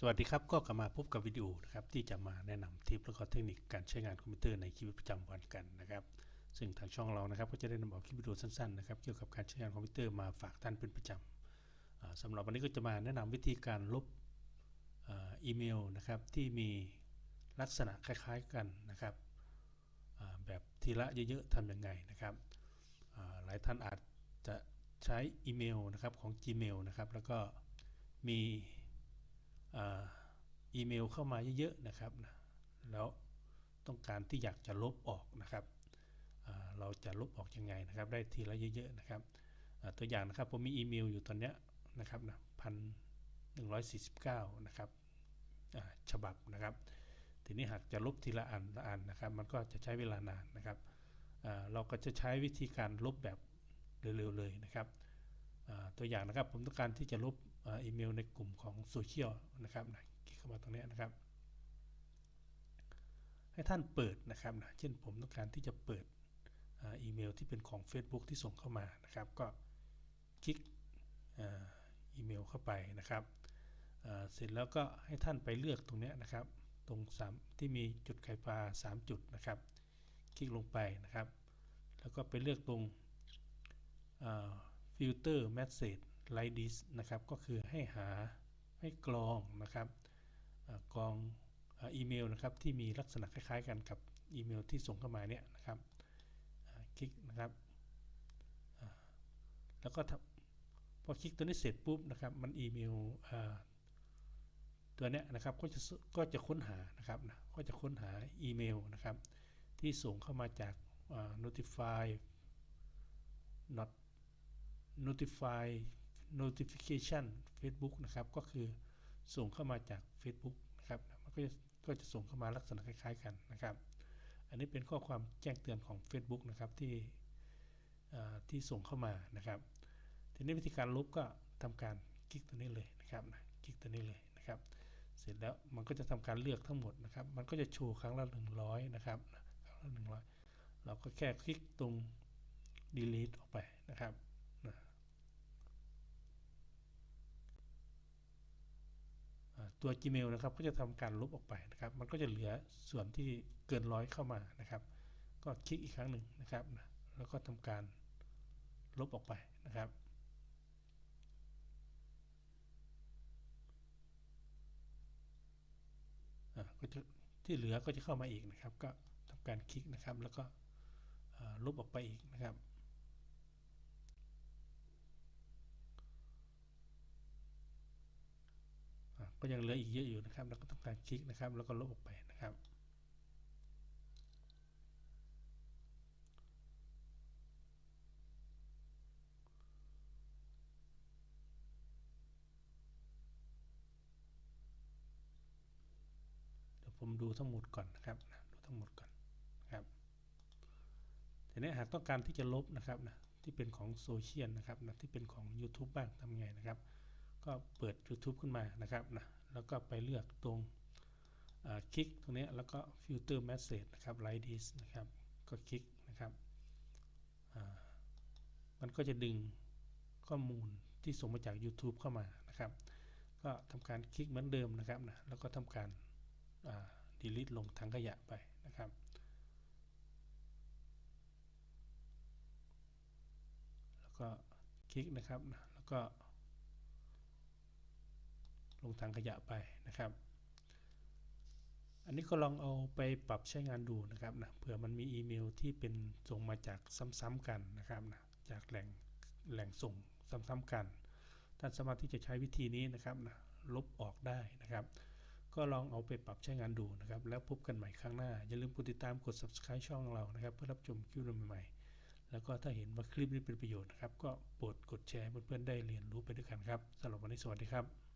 สวัสดีครับก็กลับมาพบกับวิดีโอนะครับที่จะมาแนะนำทิปแล้วก็เทคนิคการใช้งานคอมพิวเตอร์ในชีวิตประจำวันกันนะครับ ซึ่งทางช่องเรานะครับก็จะได้นำเอาคลิปวิดีโอสั้นๆนะครับเกี่ยวกับการใช้งานคอมพิวเตอร์มาฝากท่านเป็นประจำอ่าสำหรับวันนี้ก็จะมาแนะนำวิธีการลบอ,อีเมลนะครับที่มีลักษณะคล้ายๆกันนะครับแบบทีละเยอะๆทำยังไงนะครับหลายท่านอาจจะใช้อีเมลนะครับของ Gmail นะครับแล้วก็มี อีเมลเข้ามาเยอะๆนะครับนะแล้วต้องการที่อยากจะลบออกนะครับ เราจะลบออกยังไงนะครับ ได้ทีละเยอะๆนะครับ ตัวอย่างนะครับผมมีอีเมลอยู่ตอนเนี้ยนะครับนะพันหนึ่งร้อยสี่สิบเก้านะครับฉบับนะครับ ทีนี้หากจะลบทีละอันละอันนะครับ มันก็จะใช้เวลานานนะครับเราก็จะใช้วิธีการลบแบบเร็วๆเลยนะครับตัวอย่างนะครับผมต้องการที่จะลบ อีเมลในกลุ่มของโซเชียลนะครับนะคลิกเข้ามาตรงนี้นะครับ ให้ท่านเปิดนะครับนะเช่นผมต้องการที่จะเปิดอีเมลที่เป็นของ Facebook ที่ส่งเข้ามานะครับ ก็คลิกอีเมลเข้าไปนะครับเสร็จแล้วก็ให้ท่านไปเลือกตรงนี้นะครับ ตรงสามที่มีจุดไข่ปลา3 จุดนะครับ คลิกลงไปนะครับ แล้วก็ไปเลือกตรงฟิลเตอร์แมสเซจ ไลดิสนะครับ ก็คือให้หาให้กรองนะครับกรองอีเมลนะครับที่มีลักษณะคล้ายๆ กันกับอีเมลที่ส่งเข้ามาเนี่ยนะครับคลิกนะครับแล้วก็พอคลิกตัวนี้เสร็จปุ๊บนะครับมันอีเมลตัวเนี้ยนะครับก็จะก็จะค้นหานะครับนะก็จะค้นหาอีเมลนะครับที่ส่งเข้ามาจาก notify not notify notification Facebook นะครับก็คือส่งเข้ามาจาก Facebook นะครับมันก็จะก็จะส่งเข้ามาลักษณะคล้ายๆกันนะครับ อันนี้เป็นข้อความแจ้งเตือนของ Facebook นะครับที่ที่ส่งเข้ามานะครับ ทีนี้วิธีการลบก็ทำการคลิกตัวนี้เลยนะครับนะคลิกตัวนี้เลยนะครับ เสร็จแล้วมันก็จะทำการเลือกทั้งหมดนะครับ มันก็จะโชว์ครั้งละ100นะครับครั้งละ100 เราก็แค่คลิกตรง delete ออกไปนะครับนะ ตัว Gmail นะครับก็จะทำการลบออกไปนะครับ มันก็จะเหลือส่วนที่เกินร้อยเข้ามานะครับ ก็คลิกอีกครั้งหนึ่งนะครับนะแล้วก็ทำการลบออกไปนะครับก็จะที่เหลือก็จะเข้ามาอีกนะครับ ก็ทำการคลิกนะครับ แล้วก็ลบออกไปอีกนะครับ ยังเหลืออีกเยอะอยู่นะครับแล้วก็ทำการคลิกนะครับ แล้วก็ลบออกไปนะครับผมดูทั้งหมดก่อนนะครับนะดูทั้งหมดก่อนนะครับทีนี้หากต้องการที่จะลบนะครับนะที่เป็นของโซเชียลนะครับนะที่เป็นของ YouTube บ้างทำไงนะครับ ก็เปิด YouTube ขึ้นมานะครับนะ แล้วก็ไปเลือกตรงคลิกตรงนี้แล้วก็ filter message นะครับ like this นะครับ ก็คลิกนะครับ มันก็จะดึงข้อมูลที่ส่งมาจาก YouTube เข้ามานะครับ ก็ทำการคลิกเหมือนเดิมนะครับนะแล้วก็ทำการดีลิทลงถังขยะไปนะครับ แล้วก็คลิกนะครับแล้วก็ ลงถังขยะไปนะครับ อันนี้ก็ลองเอาไปปรับใช้งานดูนะครับนะเผื่อมันมีอีเมลที่เป็นส่งมาจากซ้ำๆกันนะครับนะจากแหล่งแหล่งส่งซ้ำๆกันท่านสามารถที่จะใช้วิธีนี้นะครับนะลบออกได้นะครับ ก็ลองเอาไปปรับใช้งานดูนะครับ แล้วพบกันใหม่ครั้งหน้า อย่าลืมกดติดตามกด subscribe ช่องเรานะครับ เพื่อรับชมคลิปใหม่ๆ แล้วก็ถ้าเห็นว่าคลิปนี้เป็นประโยชน์นะครับ ก็โปรดกดแชร์เพื่อนๆได้เรียนรู้ไปด้วยกันครับสำหรับวันนี้สวัสดีครับ